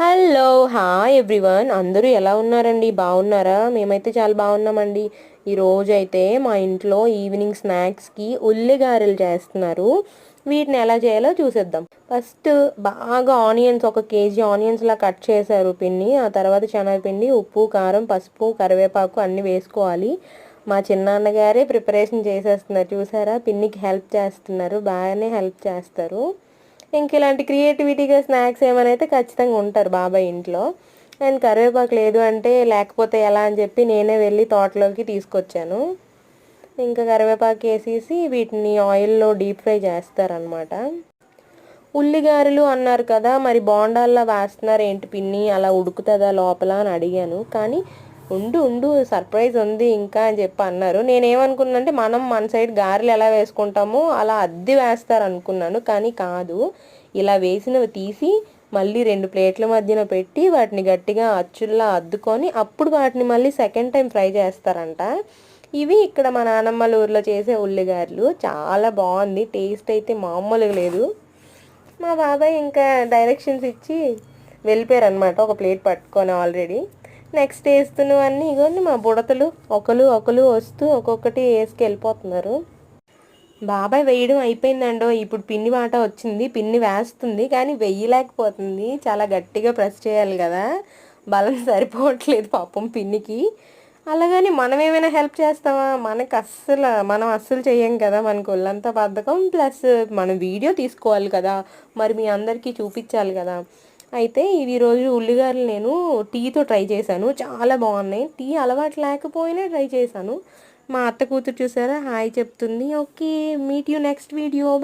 Hello hi everyone. అందరూ ఎలా ఉన్నారండి? బాగున్నారా? మేమైతే చాలా బాగున్నామండి. ఈరోజు అయితే మా ఇంట్లో ఈవినింగ్ స్నాక్స్కి ఉల్లిగారెలు చేస్తున్నారు. వీటిని ఎలా చేయాలో చూసేద్దాం. ఫస్ట్ బాగా ఆనియన్స్ ఒక కేజీ ఆనియన్స్లా కట్ చేశారు పిన్ని ఆ తర్వాత శనగపిండి ఉప్పు కారం పసుపు కరివేపాకు అన్నీ వేసుకోవాలి. మా చిన్నాన్నగారే ప్రిపరేషన్ చేసేస్తున్నారు. చూసారా? పిన్నికి హెల్ప్ చేస్తున్నారు. బాగానే హెల్ప్ చేస్తారు. ఇంక ఇలాంటి క్రియేటివిటీగా స్నాక్స్ ఏమైనా అయితే ఖచ్చితంగా ఉంటారు బాబాయ్ ఇంట్లో. అండ్ కరివేపాకు లేదు అంటే లేకపోతే ఎలా అని చెప్పి నేనే వెళ్ళి తోటలోకి తీసుకొచ్చాను. ఇంకా కరివేపాకు వేసేసి వీటిని ఆయిల్లో డీప్ ఫ్రై చేస్తారనమాట ఉల్లిగారెలు అన్నారు కదా మరి బోండాల్లో వేస్తున్నారు ఏంటి పిన్ని? అలా ఉడుకుతుందా లోపల అని అడిగాను. కానీ ఉండు ఉండు సర్ప్రైజ్ ఉంది ఇంకా అని చెప్పి అన్నారు. నేనేమనుకున్నానంటే మనం మన సైడ్ గారెలు ఎలా వేసుకుంటామో అలా అద్దె వేస్తారు అనుకున్నాను కానీ కాదు. ఇలా వేసినవి తీసి మళ్ళీ రెండు ప్లేట్ల మధ్యన పెట్టి వాటిని గట్టిగా అచ్చుల్లా అద్దుకొని అప్పుడు వాటిని మళ్ళీ సెకండ్ టైం ఫ్రై చేస్తారంట. ఇవి ఇక్కడ మా నానమ్మల ఊర్లో చేసే ఉల్లిగారెలు. చాలా బాగుంది. టేస్ట్ అయితే మామూలుగా లేదు. మా బాబాయ్ ఇంకా డైరెక్షన్స్ ఇచ్చి వెళ్ళిపోయారు అనమాట ఒక ప్లేట్ పట్టుకొని ఆల్రెడీ. నెక్స్ట్ వేస్తున్నవన్నీ ఇగోండి మా బుడతలు. ఒకరు ఒకరు వస్తూ ఒక్కొక్కటి వేసుకు వెళ్ళిపోతున్నారు బాబాయ్ వేయడం అయిపోయిందండో ఇప్పుడు పిన్ని మాట వచ్చింది పిన్ని వేస్తుంది కానీ వెయ్యలేకపోతుంది చాలా గట్టిగా ప్రెస్ చేయాలి కదా. బలం సరిపోవట్లేదు పాపం పిన్నికి. అలాగని మనం ఏమైనా హెల్ప్ చేస్తామా? మనకు అస్సలు మనం అస్సలు చేయం కదా మనకు ఒళ్ళంతా బద్ధకం. ప్లస్ మనం వీడియో తీసుకోవాలి కదా. మరి మీ అందరికీ చూపించాలి కదా. అయితే ఇది రోజు ఉల్లిగారులు నేను టీతో ట్రై చేశాను. చాలా బాగున్నాయి. టీ అలవాటు లేకపోయినా ట్రై చేశాను. మా అత్త కూతురు చూసారా? హాయ్ చెప్తుంది. Okay meet you next video.